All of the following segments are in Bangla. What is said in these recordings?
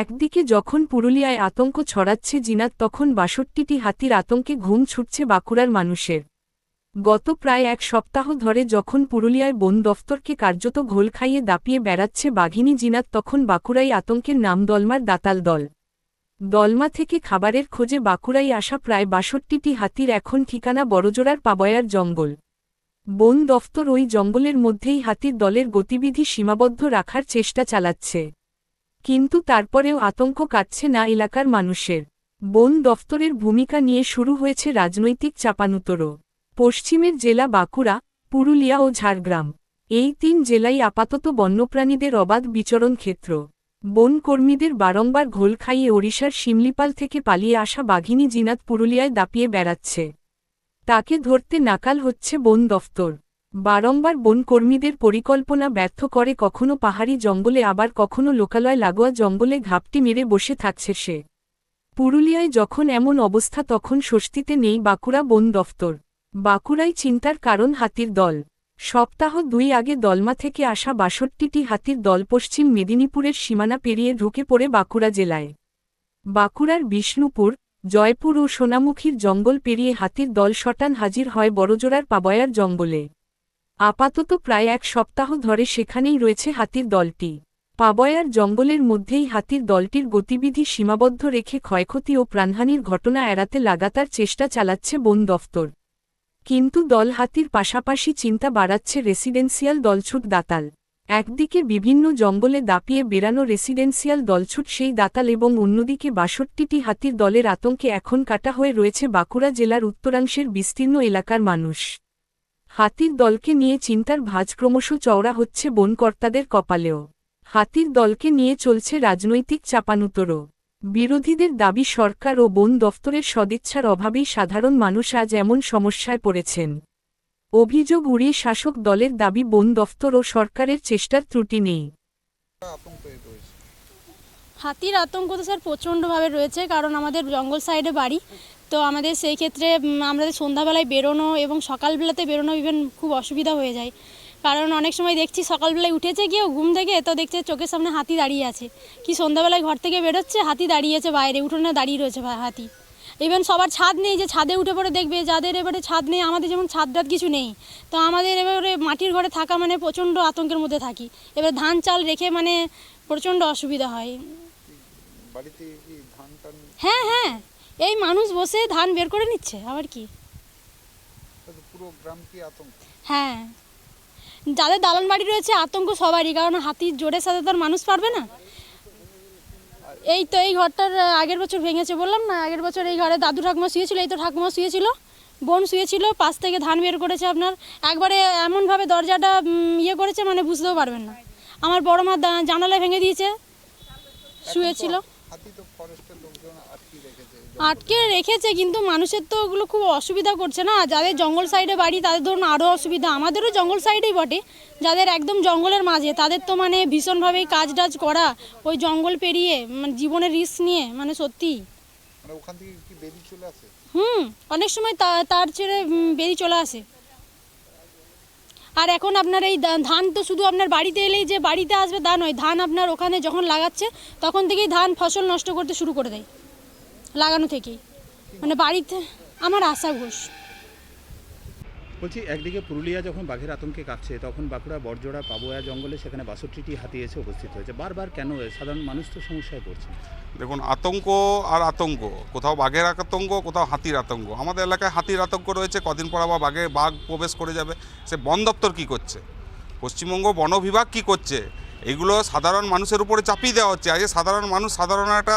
একদিকে যখন পুরুলিয়ায় আতঙ্ক ছড়াচ্ছে জিনাত, তখন বাষট্টিটি হাতির আতঙ্কে ঘুম ছুটছে বাঁকুড়ার মানুষের। গত প্রায় এক সপ্তাহ ধরে যখন পুরুলিয়ায় বন দফতরকে কার্যত ঘোল খাইয়ে দাপিয়ে বেড়াচ্ছে বাঘিনী জিনাত, তখন বাঁকুড়াই আতঙ্কের নাম দলমার দাতাল দল। দলমা থেকে খাবারের খোঁজে বাঁকুড়াই আসা প্রায় বাষট্টিটি হাতির এখন ঠিকানা বড়জোড়ার পাবয়ার জঙ্গল। বন দফতর ওই জঙ্গলের মধ্যেই হাতির দলের গতিবিধি সীমাবদ্ধ রাখার চেষ্টা চালাচ্ছে। কিন্তু তারপরেও আতঙ্ক কাটছে না এলাকার মানুষের। বন দফতরের ভূমিকা নিয়ে শুরু হয়েছে রাজনৈতিক চাপানুতরো পশ্চিমের জেলা বাঁকুড়া, পুরুলিয়া ও ঝাড়গ্রাম। এই তিন জেলাই আপাতত বন্যপ্রাণীদের অবাধ বিচরণ ক্ষেত্র। বন কর্মীদের বারংবার ঘোল খাইয়ে ওড়িশার শিমলিপাল থেকে পালিয়ে আসা বাঘিনী জিনাত পুরুলিয়ায় দাপিয়ে বেড়াচ্ছে। তাকে ধরতে নাকাল হচ্ছে বন দফতর। বারংবার বন কর্মীদের পরিকল্পনা ব্যর্থ করে কখনো পাহাড়ি জঙ্গলে, আবার কখনো লোকালয় লাগোয়া জঙ্গলে ঘাপটি মেরে বসে থাকছে সে। পুরুলিয়ায় যখন এমন অবস্থা, তখন স্বস্তিতে নেই বাঁকুড়া বন দফতর। বাঁকুড়ায় চিন্তার কারণ হাতির দল। সপ্তাহ দুই আগে দলমা থেকে আসা বাষট্টিটি হাতির দল পশ্চিম মেদিনীপুরের সীমানা পেরিয়ে ঢুকে পড়ে বাঁকুড়া জেলায়। বাঁকুড়ার বিষ্ণুপুর, জয়পুর ও সোনামুখীর জঙ্গল পেরিয়ে হাতির দল শটান হাজির হয় বড়জোড়ার পাবয়ার জঙ্গলে। আপাতত প্রায় এক সপ্তাহ ধরে সেখানেই রয়েছে হাতির দলটি। পাবয়ার জঙ্গলের মধ্যেই হাতির দলটির গতিবিধি সীমাবদ্ধ রেখে ক্ষয়ক্ষতি ও প্রাণহানির ঘটনা এড়াতে লাগাতার চেষ্টা চালাচ্ছে বন দফতর। কিন্তু দল হাতির পাশাপাশি চিন্তা বাড়াচ্ছে রেসিডেন্সিয়াল দলছুট দাতাল। একদিকে বিভিন্ন জঙ্গলে দাপিয়ে বেরানো রেসিডেন্সিয়াল দলছুট সেই দাতাল এবং অন্যদিকে বাষট্টিটি হাতির দলের আতঙ্কে এখন কাটা হয়ে রয়েছে বাঁকুড়া জেলার উত্তরাংশের বিস্তীর্ণ এলাকার মানুষ। হাতির দলকে নিয়ে চিন্তার ভাঁজ ক্রমশ চওড়া হচ্ছে বনকর্তাদের কপালেও। হাতির দলকে নিয়ে চলছে রাজনৈতিক চাপানুতরো বিরোধীদের দাবি সরকার ও বন দফতরের সদিচ্ছার অভাবেই সাধারণ মানুষ আজ এমন সমস্যায় পড়েছেন। অভিযোগ উড়িয়ে শাসক দলের দাবি বন দফতর ও সরকারের চেষ্টার ত্রুটি নেই। হাতির আতঙ্ক তো স্যার প্রচণ্ডভাবে রয়েছে, কারণ আমাদের জঙ্গল সাইডে বাড়ি। তো আমাদের সেই ক্ষেত্রে আমাদের সন্ধ্যাবেলায় বেরোনো এবং সকালবেলাতে বেরোনো ইভেন খুব অসুবিধা হয়ে যায়। কারণ অনেক সময় দেখছি সকালবেলায় উঠেছে গিয়েও ঘুম থেকে তো দেখছে চোখের সামনে হাতি দাঁড়িয়ে আছে। কি সন্ধ্যাবেলায় ঘর থেকে বেরোচ্ছে হাতি দাঁড়িয়েছে বাইরে উঠোনে দাঁড়িয়ে রয়েছে হাতি। ইভেন সবার ছাদ নেই যে ছাদে উঠে পড়ে দেখবে যাদের এবারে ছাদ নেই আমাদের যেমন ছাদ টাদ কিছু নেই তো আমাদের এবারে মাটির ঘরে থাকা মানে প্রচণ্ড আতঙ্কের মধ্যে থাকি। এবার ধান চাল রেখে মানে প্রচণ্ড অসুবিধা হয়। হ্যাঁ হ্যাঁ। এই মানুষ বসে ধান বের করে নিচ্ছে আবার কি? পুরো গ্রাম কি আতঙ্ক? হ্যাঁ। যাদের দালান বাড়ি রয়েছে আতঙ্ক সবারই কারণ হাতির জোরের সাথে তো আর মানুষ পারবে না। এই তো এই ঘরটার আগের বছর ভেঙেছে বললাম না আগের বছর এই ঘরে দাদু ঠাকুমা শুয়েছিল এই তো ঠাকুমা শুয়েছিল। বোন শুয়েছিল পাশ থেকে ধান বের করেছে আপনার। একবারে এমনভাবে দরজাটা ইয়ে করেছে মানে বুঝতেও পারবেন না। আমার বড় মা জানালা ভেঙে দিয়েছে শুয়েছিল। আটকে রেখেছে কিন্তু মানুষের তো ওগুলো খুব অসুবিধা করছে না। যাদের জঙ্গল সাইডে বাড়ি তাদের ধরুন আরও অসুবিধা। আমাদেরও জঙ্গল সাইডেই বটে। যাদের একদম জঙ্গলের মাঝে তাদের তো মানে ভীষণভাবেই কাজ টাজ করা ওই জঙ্গল পেরিয়ে মানে জীবনের রিস্ক নিয়ে মানে সত্যি মানে হুম অনেক সময় তার ছেড়ে বেরিয়ে চলে আসে। আর এখন আপনার এই ধান তো শুধু আপনার বাড়িতে এলেই যে বাড়িতে আসবে তা নয়, ধান আপনার ওখানে যখন লাগাচ্ছে, তখন থেকেই ধান ফসল নষ্ট করতে শুরু করে দেয়, লাগানো থেকেই। মানে বাড়িতে, আমার আশা ঘোষ। বলছি, একদিকে পুরুলিয়া যখন বাঘের আতঙ্কে কাঁপছে, তখন বাঁকুড়া, বড়জোড়া, পাবোয়া জঙ্গলে সেখানে বাষট্টিটি হাতি এসে উপস্থিত হয়েছে। বারবার কেন? সাধারণ মানুষ তো সমস্যায় পড়ছে? দেখুন, আতঙ্ক আর আতঙ্ক, কোথাও বাঘের আতঙ্ক, কোথাও হাতির আতঙ্ক। আমাদের এলাকায় হাতির আতঙ্ক রয়েছে, কদিন পর আবার বাঘে, বাঘ প্রবেশ করে যাবে। সে বন দপ্তর কী করছে? পশ্চিমবঙ্গ বন বিভাগ কী করছে? এগুলো সাধারণ মানুষের উপরে চাপিয়ে দেওয়া হচ্ছে। আজকে সাধারণ মানুষ সাধারণ একটা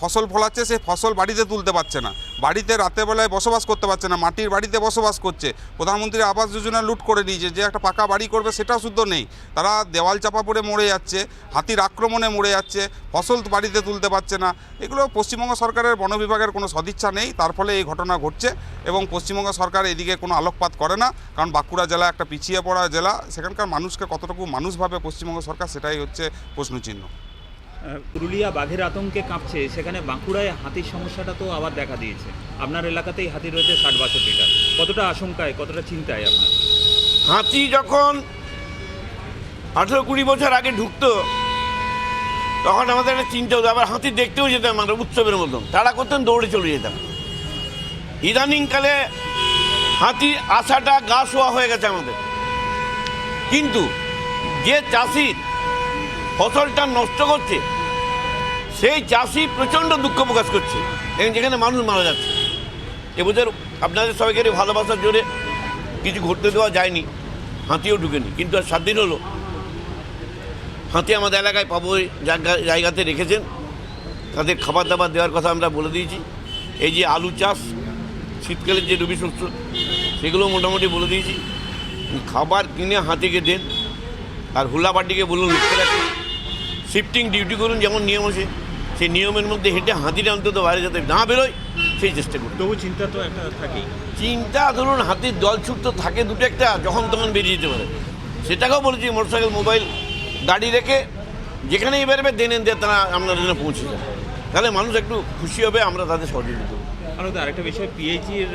ফসল ফলাচ্ছে, সে ফসল বাড়িতে তুলতে পারছে না। বাড়িতে রাতেরবেলায় বসবাস করতে পারছে না, মাটির বাড়িতে বসবাস করছে। প্রধানমন্ত্রী আবাস যোজনা লুট করে নিয়েছে, যে একটা পাকা বাড়ি করবে সেটাও শুদ্ধ নেই। তারা দেওয়াল চাপা পড়ে মরে যাচ্ছে, হাতির আক্রমণে মরে যাচ্ছে, ফসল বাড়িতে তুলতে পারছে না। এগুলো পশ্চিমবঙ্গ সরকারের বন বিভাগের কোনো সদিচ্ছা নেই, তার ফলে এই ঘটনা ঘটছে এবং পশ্চিমবঙ্গ সরকার এদিকে কোনো আলোকপাত করে না, কারণ বাঁকুড়া জেলা একটা পিছিয়ে পড়া জেলা, সেখানকার মানুষকে কতটুকু মানুষভাবে পশ্চিমবঙ্গ সরকার সেটাই হচ্ছে প্রশ্নচিহ্ন। পুরুলিয়া বাঘের আতঙ্কে কাঁপছে। সেখানে বাঁকুড়ায় হাতির সমস্যাটা তো আবার দেখা দিয়েছে। আপনার এলাকাতেই হাতি রয়েছে ষাট বাষট্টিটা কতটা আশঙ্কায়, কতটা চিন্তায় আপনার? হাতি যখন আঠেরো কুড়ি বছর আগে ঢুকতো, তখন আমাদের একটা চিন্তা হতো, আবার হাতি দেখতেও যেতাম আমরা উৎসবের মতন। তারা করতেন দৌড়ে চলে যেতাম। ইদানিংকালে হাতি আসাটা গা শোয়া হয়ে গেছে আমাদের। কিন্তু যে চাষির ফসলটা নষ্ট করছে, সেই চাষি প্রচণ্ড দুঃখ প্রকাশ করছে। এবং যেখানে মানুষ মারা যাচ্ছে। এবছর আপনাদের সবাইকে ভালোবাসার জোরে কিছু ঘটতে দেওয়া যায়নি, হাতিও ঢুকেনি, কিন্তু আর সাত দিন হলো। হাতি আমাদের এলাকায় পাবো জায়গাতে রেখেছেন। তাদের খাবার দাবার দেওয়ার কথা আমরা বলে দিয়েছি। এই যে আলু চাষ, শীতকালের যে রবি শস্য, সেগুলো মোটামুটি বলে দিয়েছি। খাবার কিনে হাতিকে দেন। আর হুলাবাটিকে বলুন শিফটিং ডিউটি করুন যেমন নিয়ম আছে। সেই নিয়মের মধ্যে হেঁটে হাতিটা অন্তত বাইরে যাতে না বেরোয় সেই চেষ্টা করুন। তবু চিন্তা তো একটা থাকেই। চিন্তা ধরুন হাতির দল ছুট তো থাকে দুটো একটা যখন তখন বেরিয়ে যেতে পারে। সেটাকেও বলেছি মোটরসাইকেল মোবাইল গাড়ি রেখে যেখানেই বেরোবে দেনেন দিয়ে তারা আপনার জন্য পৌঁছে যায় তাহলে মানুষ একটু খুশি হবে আমরা তাদের সহযোগিতা করব। আরেকটা বিষয় পিএইচির